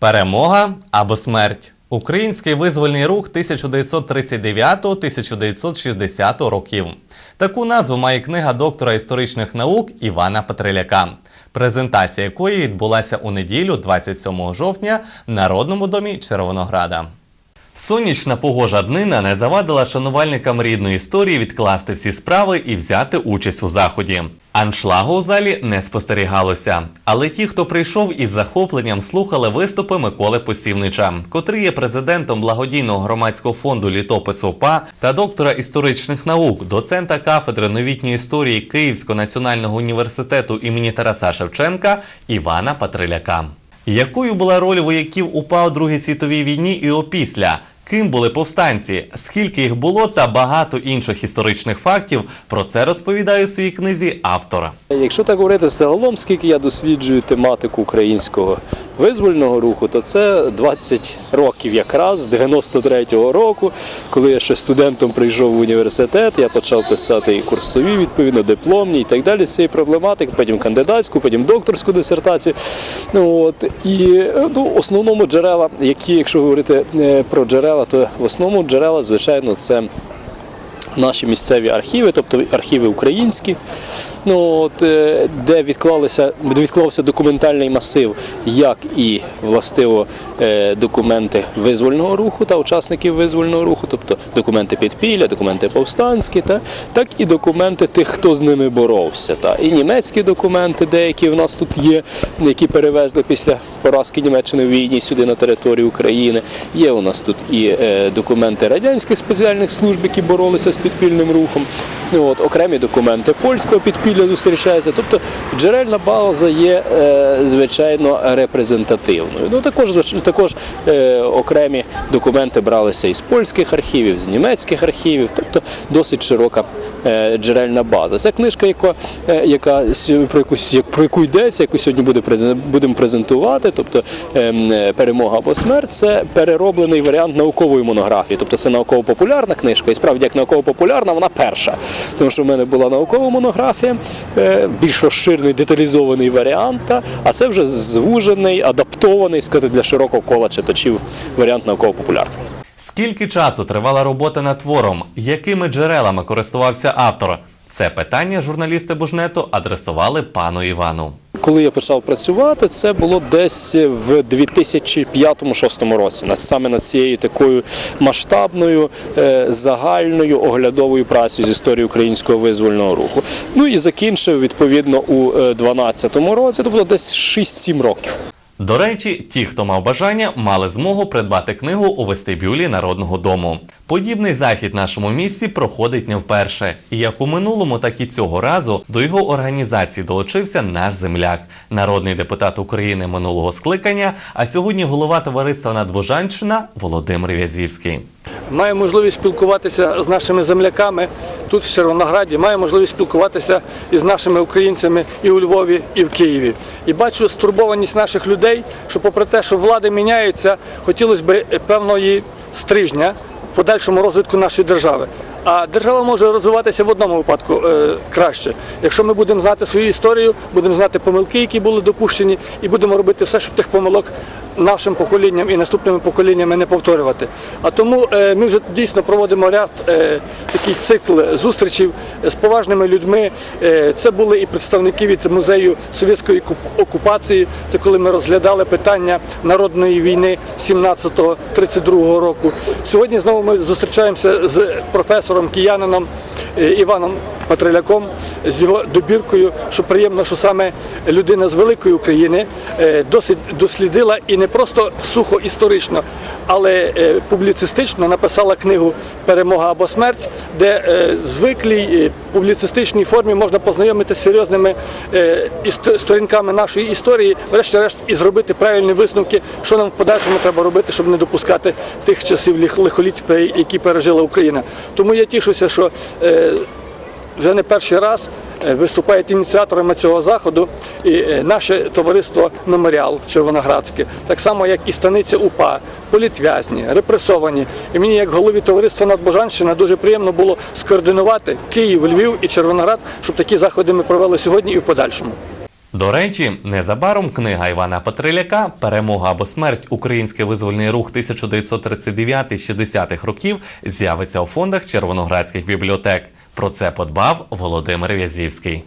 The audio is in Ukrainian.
Перемога або смерть. Український визвольний рух 1939-1960 років. Таку назву має книга доктора історичних наук Івана Петриляка, презентація якої відбулася у неділю, 27 жовтня, в Народному домі Червонограда. Сонячна погожа днина не завадила шанувальникам рідної історії відкласти всі справи і взяти участь у заході. Аншлагу у залі не спостерігалося. Але ті, хто прийшов із захопленням, слухали виступи Миколи Посівнича, котрий є президентом благодійного громадського фонду літопису ОПА та доктора історичних наук, доцента кафедри новітньої історії Київського національного університету імені Тараса Шевченка Івана Патриляка. Якою була роль вояків УПА у Другій світовій війні і опісля? Ким були повстанці? Скільки їх було та багато інших історичних фактів? Про це розповідає у своїй книзі автора. Якщо так говорити загалом, скільки я досліджую тематику українського визвольного руху, то це 20 років якраз з 93-го року, коли я ще студентом прийшов в університет, я почав писати і курсові, відповідно, дипломні і так далі з цієї проблематики, потім кандидатську, потім докторську дисертацію. Ну, от, і ну, в основному джерела, які, якщо говорити е, про джерела, то в основному джерела, звичайно, це наші місцеві архіви, тобто архіви українські, ну, от, е, де відклалися, відклався документальний масив, як і властиво е, документи визвольного руху та учасників визвольного руху, тобто документи підпілля, документи повстанські, та, так і документи тих, хто з ними боровся. Та, і німецькі документи, деякі в нас тут є, які перевезли після поразки Німеччини в війні сюди на територію України. Є у нас тут і е, документи радянських спеціальних служб, які боролися з підпільним рухом. Ну, от, окремі документи польського підпілля зустрічаються. Тобто джерельна база є, е, звичайно, репрезентативною. Ну, також, також е, окремі документи бралися із польських архівів, з німецьких архівів, тобто досить широка е, джерельна база. Ця книжка, яка, е, яка про, яку, як- про яку йдеться, яку сьогодні буде, будемо презентувати, тобто ем, е, перемога або смерть, це перероблений варіант наукової монографії. Тобто це науково-популярна книжка, і справді як науково-популярна, вона перша. Тому що в мене була наукова монографія, е, більш розширений, деталізований варіант, а це вже звужений, адаптований сказати, для широкого кола читачів варіант науково-популярний. Скільки часу тривала робота над твором? Якими джерелами користувався автор? Це питання журналісти Бужнету адресували пану Івану. Коли я почав працювати, це було десь в 2005-2006 році, саме над цією такою масштабною е, загальною оглядовою працею з історії українського визвольного руху. Ну і закінчив відповідно у 2012 році, тобто десь 6-7 років. До речі, ті, хто мав бажання, мали змогу придбати книгу у вестибюлі Народного дому. Подібний захід нашому місті проходить не вперше. І як у минулому, так і цього разу до його організації долучився наш земляк, народний депутат України минулого скликання, а сьогодні голова товариства Надбожанщина Володимир В'язівський. Маю можливість спілкуватися з нашими земляками тут, в Червонограді, маю можливість спілкуватися із нашими українцями і у Львові, і в Києві. І бачу стурбованість наших людей, що попри те, що влади міняються, хотілося б певної стрижня подальшому розвитку нашої держави. А держава може розвиватися в одному випадку е, краще. Якщо ми будемо знати свою історію, будемо знати помилки, які були допущені, і будемо робити все, щоб тих помилок нашим поколінням і наступними поколіннями не повторювати. А тому е, ми вже дійсно проводимо ряд е, такий цикл зустрічей з поважними людьми. Е, це були і представники від музею совєтської окупації. Це коли ми розглядали питання народної війни 17-32 року. Сьогодні знову ми зустрічаємося з професором киянином е, Іваном Патриляком з його добіркою, що приємно, що саме людина з великої України е, досить дослідила і не просто сухо історично, але е, публіцистично написала книгу Перемога або смерть, де е, в звиклій е, публіцистичній формі можна познайомитися з серйозними е, сторінками нашої історії, врешті-решт, і зробити правильні висновки, що нам в подальшому треба робити, щоб не допускати тих часів лихоліть, які пережила Україна. Тому я тішуся, що е, вже не перший раз е, виступають ініціаторами цього заходу і е, наше товариство Меморіал Червоноградське, так само як і станиця УПА, політв'язні, репресовані. І мені, як голові товариства Надбожанщина, дуже приємно було скоординувати Київ, Львів і Червоноград, щоб такі заходи ми провели сьогодні і в подальшому. До речі, незабаром книга Івана Петриляка Перемога або смерть Український визвольний рух 1939-60-х років з'явиться у фондах червоноградських бібліотек. Про це подбав Володимир В'язівський.